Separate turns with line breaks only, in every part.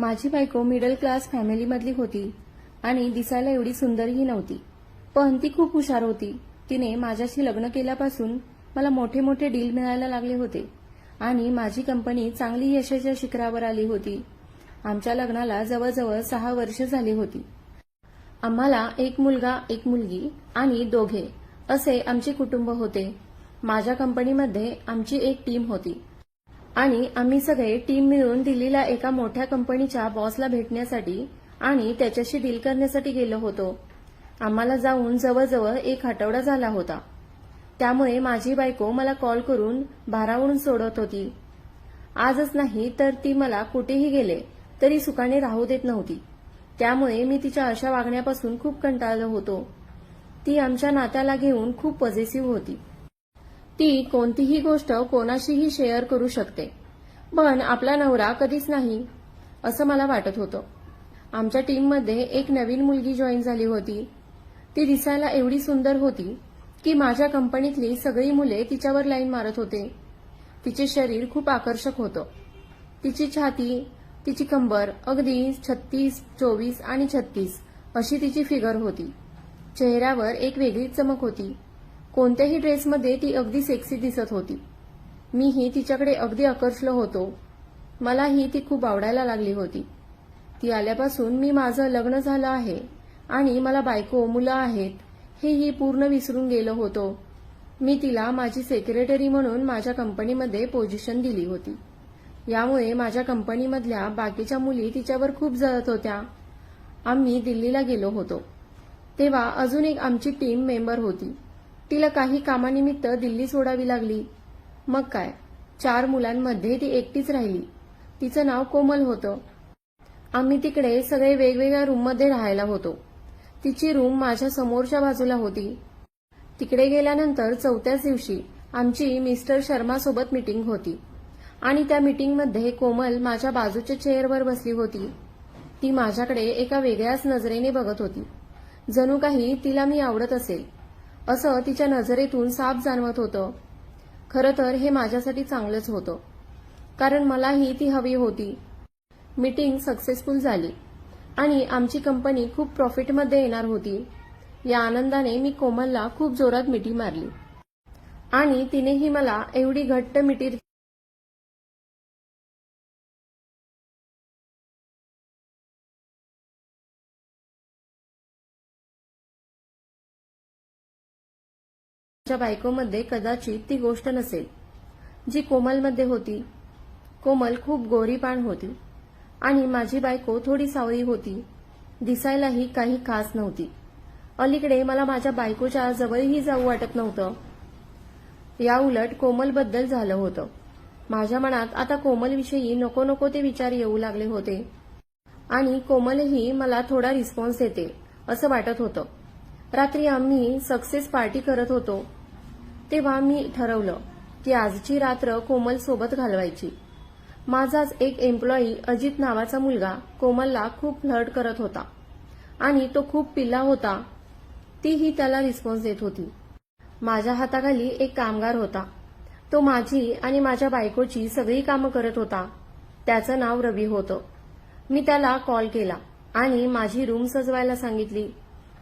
माझी बायको middle class फॅमिलीमधली होती आणि दिसायला एवढी सुंदरही नव्हती. पण ती खूप हुशार होती. तिने माझ्याशी लग्न केल्यापासून मला मोठे मोठे डील मिळायला लागले होते. आणि माझी कंपनी चांगली यशाच्या शिखरावर आली होती. आमच्या लग्नाला जवळजवळ सहा वर्ष झाली होती. आम्हाला एक मुलगा एक मुलगी आणि दोघे असे आमचे कुटुंब होते. माझ्या कंपनीमध्ये आमची एक टीम होती. आणि आम्ही सगळे टीम मिळून दिल्लीला एका मोठ्या कंपनीच्या बॉसला भेटण्यासाठी आणि त्याच्याशी डील करण्यासाठी गेलो होतो. आम्हाला जाऊन जवळजवळ एक आठवडा झाला होता. त्यामुळे माझी बायको मला कॉल करून भारावून सोडत होती. आजच नाही तर ती मला कुठेही गेले तरी सुखाने राहू देत नव्हती. त्यामुळे मी तिच्या अशा वागण्यापासून खूप कंटाळलो होतो. ती आमच्या नात्याला घेऊन खूप पॉझिटिव्ह होती. ती कोणतीही गोष्ट कोणाशीही शेअर करू शकते. पण आपला नवरा कधीच नाही असं मला वाटत होतं. आमच्या टीममध्ये एक नवीन मुलगी जॉईन झाली होती. ती दिसायला एवढी सुंदर होती की माझ्या कंपनीतली सगळी मुले तिच्यावर लाईन मारत होते. तिचे शरीर खूप आकर्षक होतं. तिची छाती तिची कंबर अगदी छत्तीस चोवीस आणि छत्तीस अशी तिची फिगर होती. चेहऱ्यावर एक वेगळीच चमक होती. कोणत्याही ड्रेसमध्ये ती अगदी सेक्सी दिसत होती. मीही तिच्याकडे अगदी आकर्षलो होतो. मलाही ती खूप आवडायला लागली होती. ती आल्यापासून मी माझं लग्न झालं आहे आणि मला बायको मुलं आहेत हेही पूर्ण विसरून गेलो होतो. मी तिला माझी सेक्रेटरी म्हणून माझ्या कंपनीमध्ये पोझिशन दिली होती. यामुळे माझ्या कंपनीमधल्या बाकीच्या मुली तिच्यावर खूप जळत होत्या. आम्ही दिल्लीला गेलो होतो. तेव्हा अजून एक आमची टीम मेंबर होती. तिला काही कामानिमित्त दिल्ली सोडावी लागली. मग काय? चार मुलांमध्ये ती एकटीच राहिली. तिचं नाव कोमल होतं. आम्ही तिकडे सगळे वेगवेगळ्या रूममध्ये राहायला होतो. तिची रूम माझ्या समोरच्या बाजूला होती. तिकडे गेल्यानंतर चौथ्याच दिवशी आमची मिस्टर शर्मा सोबत मीटिंग होती. आणि त्या मीटिंगमध्ये कोमल माझ्या बाजूच्या चेअरवर बसली होती. ती माझ्याकडे एका वेगळ्याच नजरेने बघत होती. जणू काही तिला मी आवडत असेल. असं तिच्या नजरेतून साफ जाणवत होतं. खरं तर हे माझ्यासाठी चांगलंच होतं. कारण मलाही ती हवी होती. मीटिंग सक्सेसफुल झाली. आणि आमची कंपनी खूप प्रॉफिटमध्ये येणार होती. या आनंदाने मी कोमलला खूप जोरात मिठी मारली. आणि तिनेही मला एवढी घट्ट मिठी माझ्या बायकोमध्ये कदाचित ती गोष्ट नसेल जी कोमलमध्ये होती. कोमल खूप गोरीपाण होती आणि माझी बायको थोडी सावळी होती. दिसायलाही काही खास नव्हती. अलीकडे मला माझ्या बायकोच्या जवळही जाऊ वाटत नव्हतं. याउलट कोमलबद्दल झालं होतं. माझ्या मनात आता कोमलविषयी नको नको ते विचार येऊ लागले होते. आणि कोमलही मला थोडा रिस्पॉन्स देते असं वाटत होतं. रात्री आम्ही सक्सेस पार्टी करत होतो. तेव्हा मी ठरवलं की आजची रात्र कोमल सोबत घालवायची. माझाच एक एम्प्लॉई अजित नावाचा मुलगा कोमलला खूप फ्लर्ट करत होता. आणि तो खूप पिल्ला होता. तीही त्याला रिस्पॉन्स देत होती. माझ्या हाताखाली एक कामगार होता. तो माझी आणि माझ्या बायकोची सगळी कामं करत होता. त्याचं नाव रवी होतं. मी त्याला कॉल केला आणि माझी रूम सजवायला सांगितली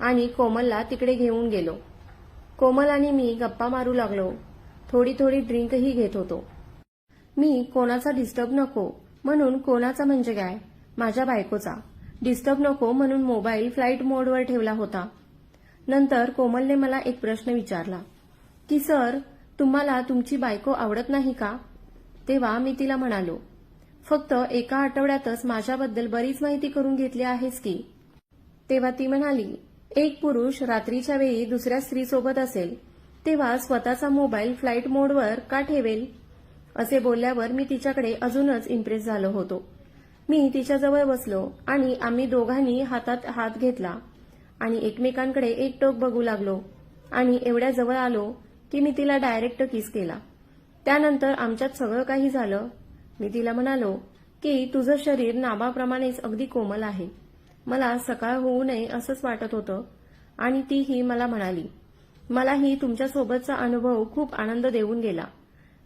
आणि कोमलला तिकडे घेऊन गेलो. कोमल आणि मी गप्पा मारू लागलो. थोडी थोडी ड्रिंकही घेत होतो. मी कोणाचा डिस्टर्ब नको म्हणून कोणाचा म्हणजे काय? माझ्या बायकोचा. डिस्टर्ब नको म्हणून मोबाईल फ्लाईट मोडवर ठेवला होता. नंतर कोमलने मला एक प्रश्न विचारला. की सर तुम्हाला तुमची बायको आवडत नाही का? तेव्हा मी तिला म्हणालो. फक्त एका आठवड्यातच माझ्याबद्दल बरीच माहिती करून घेतली आहेस की. तेव्हा ती म्हणाली एक पुरुष रात्रीच्या वेळी दुसऱ्या स्त्रीसोबत असेल तेव्हा स्वतःचा मोबाईल फ्लाईट मोडवर का ठेवेल? असे बोलल्यावर मी तिच्याकडे अजूनच इम्प्रेस झालो होतो. मी तिच्याजवळ बसलो आणि आम्ही दोघांनी हातात हात घेतला आणि एकमेकांकडे एक टोक बघू लागलो आणि एवढ्या जवळ आलो की मी तिला डायरेक्ट किस केला. त्यानंतर आमच्यात सगळं काही झालं. मी तिला म्हणालो की तुझं शरीर नाबाप्रमाणेच अगदी कोमल आहे. मला सकाळ होऊ नये असंच वाटत होतं. आणि तीही मला म्हणाली मलाही तुमच्यासोबतचा अनुभव खूप आनंद देऊन गेला.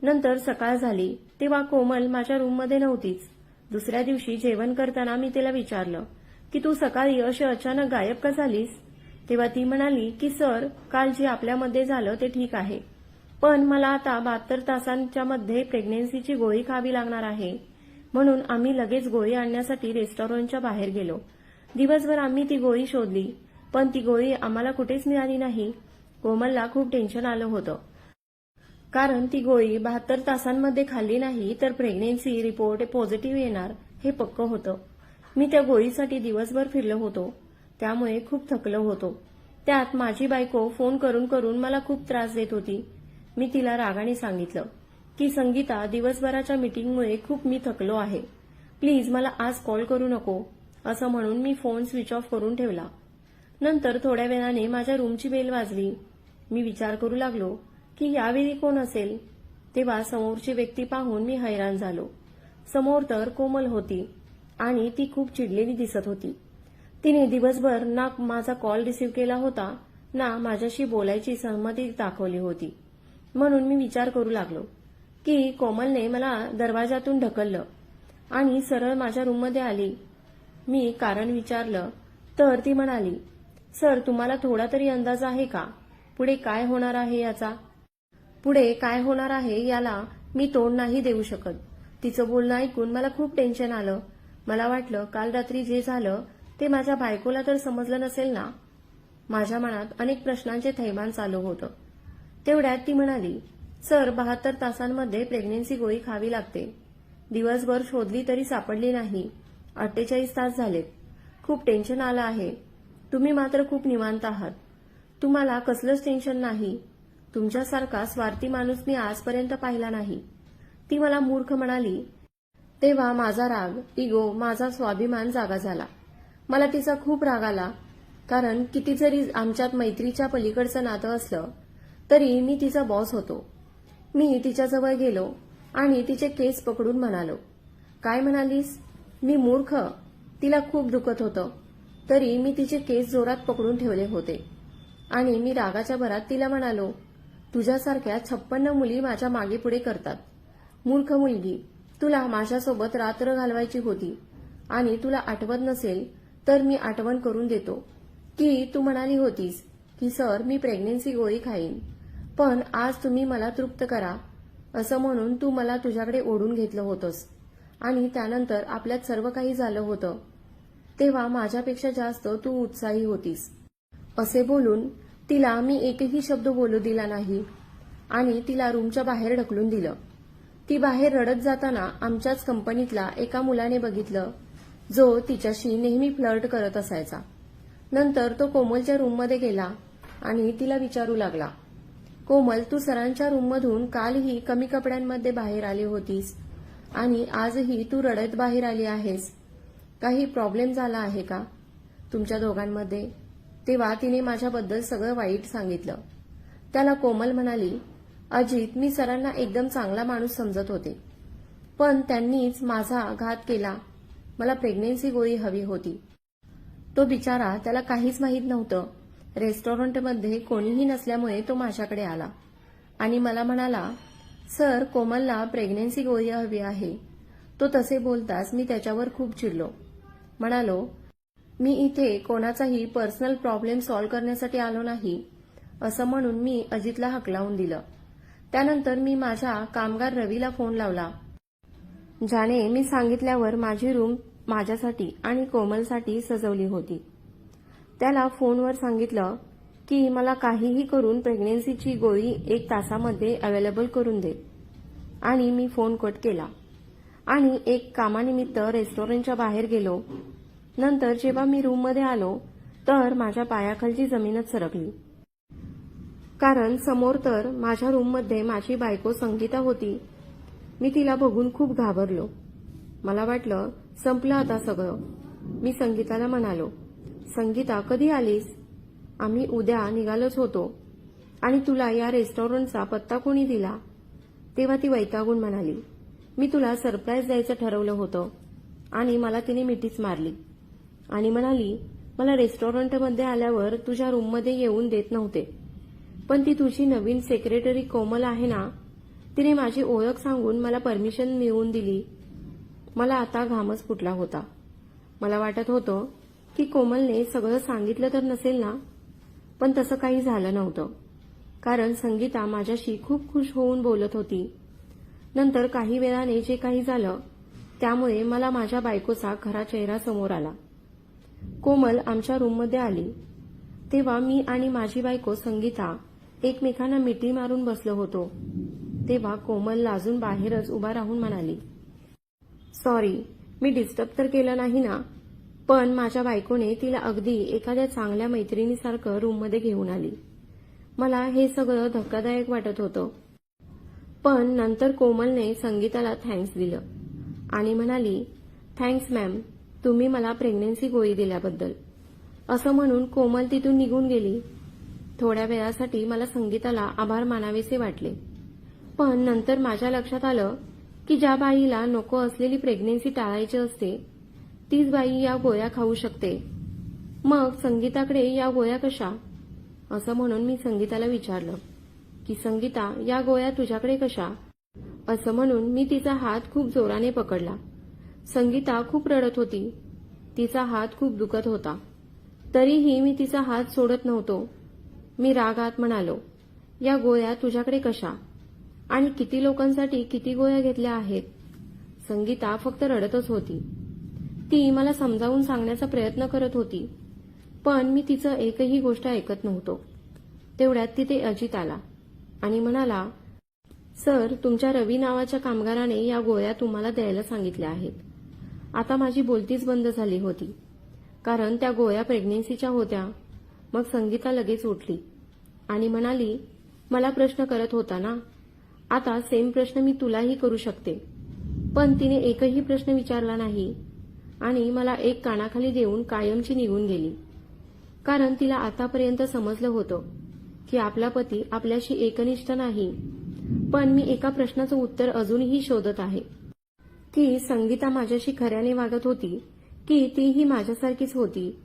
नंतर सकाळ झाली तेव्हा कोमल माझ्या रूममध्ये नव्हतीच. दुसऱ्या दिवशी जेवण करताना मी तिला विचारलं की तू सकाळी अशी अचानक गायब का झालीस? तेव्हा ती म्हणाली की सर काल जे आपल्यामध्ये झालं ते ठीक आहे. पण मला आता बहात्तर तासांच्या मध्ये प्रेग्नेन्सीची गोळी खावी लागणार आहे. म्हणून आम्ही लगेच गोळी आणण्यासाठी रेस्टॉरंटच्या बाहेर गेलो. दिवसभर आम्ही ती गोळी शोधली. पण ती गोळी आम्हाला कुठेच मिळाली नाही. कोमलला खूप टेन्शन आलं होतं. कारण ती गोळी बहात्तर तासांमध्ये खाल्ली नाही तर प्रेग्नेन्सी रिपोर्ट पॉझिटिव्ह येणार हे पक्क होतं. मी त्या गोळीसाठी दिवसभर फिरलो होतो. त्यामुळे खूप थकलो होतो. त्यात माझी बायको फोन करून करून मला खूप त्रास देत होती. मी तिला रागाने सांगितलं की संगीता दिवसभराच्या मीटिंगमुळे खूप मी थकलो आहे. प्लीज मला आज कॉल करू नको. असं म्हणून मी फोन स्विच ऑफ करून ठेवला. नंतर थोड्या वेळाने माझ्या रूमची बेल वाजली. मी विचार करू लागलो की यावेळी कोण असेल? तेव्हा समोरची व्यक्ती पाहून मी हैराण झालो. समोर तर कोमल होती आणि ती खूप चिडलेली दिसत होती. तिने दिवसभर ना माझा कॉल रिसीव्ह केला होता ना माझ्याशी बोलायची सहमती दाखवली होती. म्हणून मी विचार करू लागलो की कोमलने मला दरवाजातून ढकललं आणि सरळ माझ्या रूममध्ये आली. मी कारण विचारलं तर ती म्हणाली सर तुम्हाला थोडा तरी अंदाज आहे का? पुढे काय होणार आहे याचा? पुढे काय होणार आहे याला मी तोंड नाही देऊ शकत. तिचं बोलणं ऐकून मला खूप टेन्शन आलं. मला वाटलं काल रात्री जे झालं ते माझ्या बायकोला तर समजलं नसेल ना? माझ्या मनात अनेक प्रश्नांचे थैमान चालू होतं. तेवढ्यात ती म्हणाली सर बहात्तर तासांमध्ये प्रेग्नेन्सी गोळी खावी लागते. दिवसभर शोधली तरी सापडली नाही. अठ्ठेचाळीस तास झालेत खूप टेन्शन आलं आहे. तुम्ही मात्र खूप निवांत आहात. तुम्हाला कसलंच टेन्शन नाही. तुमच्यासारखा स्वार्थी माणूस मी आजपर्यंत पाहिला नाही. ती मला मूर्ख म्हणाली तेव्हा माझा राग इगो माझा स्वाभिमान जागा झाला. मला तिचा खूप राग आला. कारण किती जरी आमच्यात मैत्रीच्या पलीकडचं नातं असलं तरी मी तिचा बॉस होतो. मी तिच्याजवळ गेलो आणि तिचे केस पकडून म्हणालो काय म्हणालीस? मी मूर्ख. तिला खूप दुखत होतं. तरी मी तिचे केस जोरात पकडून ठेवले होते. आणि मी रागाच्या भरात तिला म्हणालो तुझ्यासारख्या छप्पन्न मुली माझ्या मागे पुढे करतात. मूर्ख मुलगी तुला माझ्यासोबत रात्र घालवायची होती. आणि तुला आठवत नसेल तर मी आठवण करून देतो. की तू म्हणाली होतीस की सर मी प्रेग्नेन्सी गोळी खाईन. पण आज तुम्ही मला तृप्त करा. असं म्हणून तू मला तुझ्याकडे ओढून घेतलं होतंस. आणि त्यानंतर आपल्यात सर्व काही झालं होतं. तेव्हा माझ्यापेक्षा जास्त तू उत्साही होतीस. असे बोलून तिला मी एकही शब्द बोलू दिला नाही. आणि तिला रूमच्या बाहेर ढकलून दिलं. ती बाहेर रडत जाताना आमच्याच कंपनीतला एका मुलाने बघितलं जो तिच्याशी नेहमी फ्लर्ट करत असायचा. नंतर तो कोमलच्या रूममध्ये गेला आणि तिला विचारू लागला. कोमल तू सरांच्या रूममधून कालही कमी कपड्यांमध्ये बाहेर आली होतीस. आणि आजही तू रडत बाहेर आली आहेस. काही प्रॉब्लेम झाला आहे का? तुमच्या दोघांमध्ये? तेव्हा तिने माझ्याबद्दल सगळं वाईट सांगितलं. त्याला कोमल म्हणाली अजित मी सरांना एकदम चांगला माणूस समजत होते. पण त्यांनीच माझा घात केला. मला प्रेग्नेन्सी गोळी हवी होती. तो बिचारा त्याला काहीच माहीत नव्हतं. रेस्टॉरंटमध्ये कोणीही नसल्यामुळे तो माझ्याकडे आला. आणि मला म्हणाला सर कोमलला प्रेग्नेन्सी गोळी हवी आहे. तो तसे बोलताच मी त्याच्यावर खूप चिडलो. म्हणालो मी इथे कोणाचाही पर्सनल प्रॉब्लेम सॉल्व्ह करण्यासाठी आलो नाही असं म्हणून मी अजितला हकलावून दिलं. त्यानंतर मी माझ्या कामगार रवीला फोन लावला. ज्याने मी सांगितल्यावर माझी रूम माझ्यासाठी आणि कोमलसाठी सजवली होती. त्याला फोनवर सांगितलं की मला काहीही करून प्रेग्नेन्सीची गोळी एक तासामध्ये अवेलेबल करून दे. आणि मी फोन कट केला. आणि एक कामानिमित्त रेस्टॉरंटच्या बाहेर गेलो. नंतर जेव्हा मी रूममध्ये आलो तर माझ्या पायाखालची जमीनच सरकली. कारण समोर तर माझ्या रूममध्ये माझी बायको संगीता होती. मी तिला बघून खूप घाबरलो. मला वाटलं संपलं आता सगळं. मी संगीताला म्हणालो संगीता कधी आलीस? आम्ही उद्या निघालोच होतो. आणि तुला या रेस्टॉरंटचा पत्ता कोणी दिला? तेव्हा ती वैतागून म्हणाली मी तुला सरप्राईज द्यायचं ठरवलं होतं आणि मला तिने मिठीच मारली. आणि म्हणाली मला रेस्टॉरंटमध्ये आल्यावर तुझ्या रूममध्ये येऊन देत नव्हते. पण ती तुझी नवीन सेक्रेटरी कोमल आहे ना? तिने माझी ओळख सांगून मला परमिशन मिळवून दिली. मला आता घामच फुटला होता. मला वाटत होतं की कोमलने सगळं सांगितलं तर नसेल ना? पण तसं काही झालं नव्हतं. कारण संगीता माझ्याशी खूप खुश होऊन बोलत होती. नंतर काही वेळाने जे काही झालं त्यामुळे मला माझ्या बायकोचा खरा चेहरा समोर आला. कोमल आमच्या रूममध्ये आली. तेव्हा मी आणि माझी बायको संगीता एकमेकांना मिठी मारून बसलो होतो. तेव्हा कोमल लाजून बाहेरच उभा राहून म्हणाली सॉरी मी डिस्टर्ब तर केलं नाही ना पण माझ्या बायकोने तिला अगदी एखाद्या चांगल्या मैत्रिणीसारखं रूममध्ये घेऊन आली. मला हे सगळं धक्कादायक वाटत होतं. पण नंतर कोमलने संगीताला थँक्स दिलं आणि म्हणाली थँक्स मॅम तुम्ही मला प्रेग्नेन्सी गोळी दिल्याबद्दल. असं म्हणून कोमल तिथून निघून गेली. थोड्या वेळासाठी मला संगीताला आभार मानावेसे वाटले. पण नंतर माझ्या लक्षात आलं की ज्या बाईला नको असलेली प्रेग्नेन्सी टाळायची असते तीच बाई या गोळ्या खाऊ शकते. मग संगीताकडे या गोळ्या कशा? असं म्हणून मी संगीताला विचारलं की संगीता या गोळ्या तुझ्याकडे कशा? असं म्हणून मी तिचा हात खूप जोराने पकडला. संगीता खूप रडत होती. तिचा हात खूप दुखत होता. तरीही मी तिचा हात सोडत नव्हतो. मी रागात म्हणालो या गोळ्या तुझ्याकडे कशा? आणि किती लोकांसाठी किती गोळ्या घेतल्या आहेत? संगीता फक्त रडतच होती. ती मला समजावून सांगण्याचा प्रयत्न करत होती. पण मी तिचं एकही गोष्ट ऐकत नव्हतो. तेवढ्यात तिथे अजित आला आणि म्हणाला सर तुमच्या रवी नावाच्या कामगाराने या गोळ्या तुम्हाला द्यायला सांगितल्या आहेत. आता माझी बोलतीच बंद झाली होती. कारण त्या गोळ्या प्रेग्नेन्सीच्या होत्या. मग संगीता लगेच उठली आणि म्हणाली मला प्रश्न करत होता ना? आता सेम प्रश्न मी तुलाही करू शकते. पण तिने एकही प्रश्न विचारला नाही. आणि मला एक कानाखाली देऊन कायमची निघून गेली. कारण तिला आतापर्यंत समजलं होतं की आपला पती आपल्याशी एकनिष्ठ नाही. पण मी एका प्रश्नाचं उत्तर अजूनही शोधत आहे. की संगीता माझ्याशी खऱ्याने वागत होती की तीही माझ्यासारखीच होती.